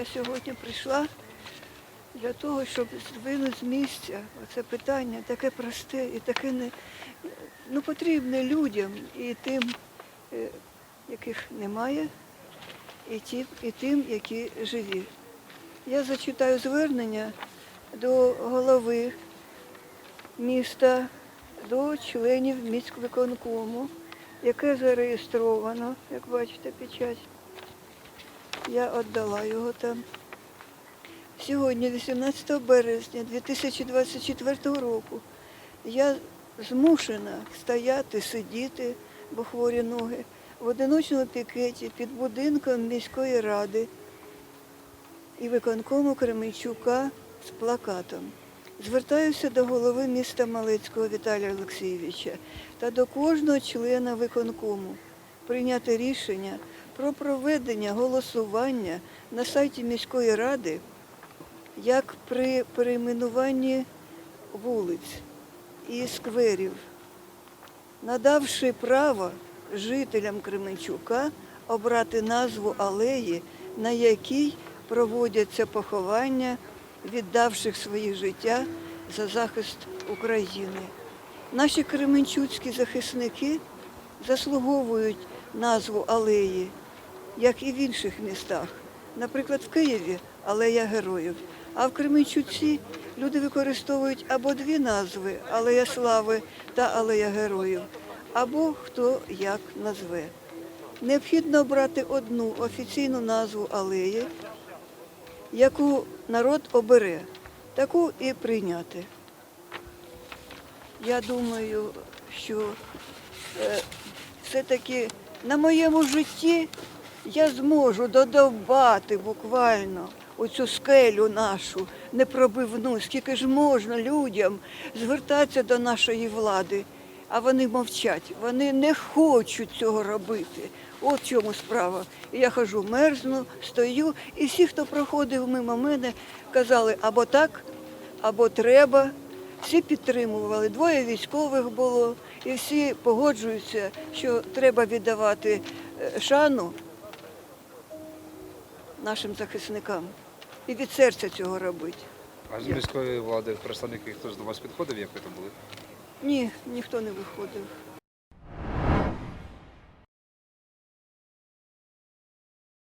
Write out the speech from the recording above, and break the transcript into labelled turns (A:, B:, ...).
A: Я сьогодні прийшла для того, щоб здвинути з місця це питання таке просте і таке не ну, потрібне людям і тим, е, яких немає, і тим, і тим, які живі. Я зачитаю звернення до голови міста, до членів міськвиконкому, яке зареєстровано, як бачите, печать. Я віддала його там. Сьогодні, 18 березня 2024 року, я змушена стояти, сидіти, бо хворі ноги, в одиночному пікеті під будинком міської ради і виконкому Кременчука з плакатом. Звертаюся до голови міста Малецького Віталія Олексійовича та до кожного члена виконкому прийняти рішення про проведення голосування на сайті міської ради як при перейменуванні вулиць і скверів, надавши право жителям Кременчука обрати назву алеї, на якій проводяться поховання віддавших своє життя за захист України. Наші кременчуцькі захисники заслуговують назву алеї, як і в інших містах. Наприклад, в Києві алея героїв, а в Кременчуці люди використовують або дві назви Алея Слави та Алея Героїв, або хто як назве. Необхідно обрати одну офіційну назву алеї, яку народ обере, таку і прийняти. Я думаю, що е, все-таки на моєму житті я зможу додовбати буквально оцю скелю нашу непробивну, скільки ж можна людям звертатися до нашої влади, а вони мовчать, вони не хочуть цього робити. От в чому справа. Я хожу, мерзну, стою, і всі, хто проходив мимо мене, казали або так, або треба. Всі підтримували. Двоє військових було, і всі погоджуються, що треба віддавати е, шану нашим захисникам і від серця цього робити.
B: А з міської влади представники хтось до вас підходив, як ви там були?
A: Ні, ніхто не виходив.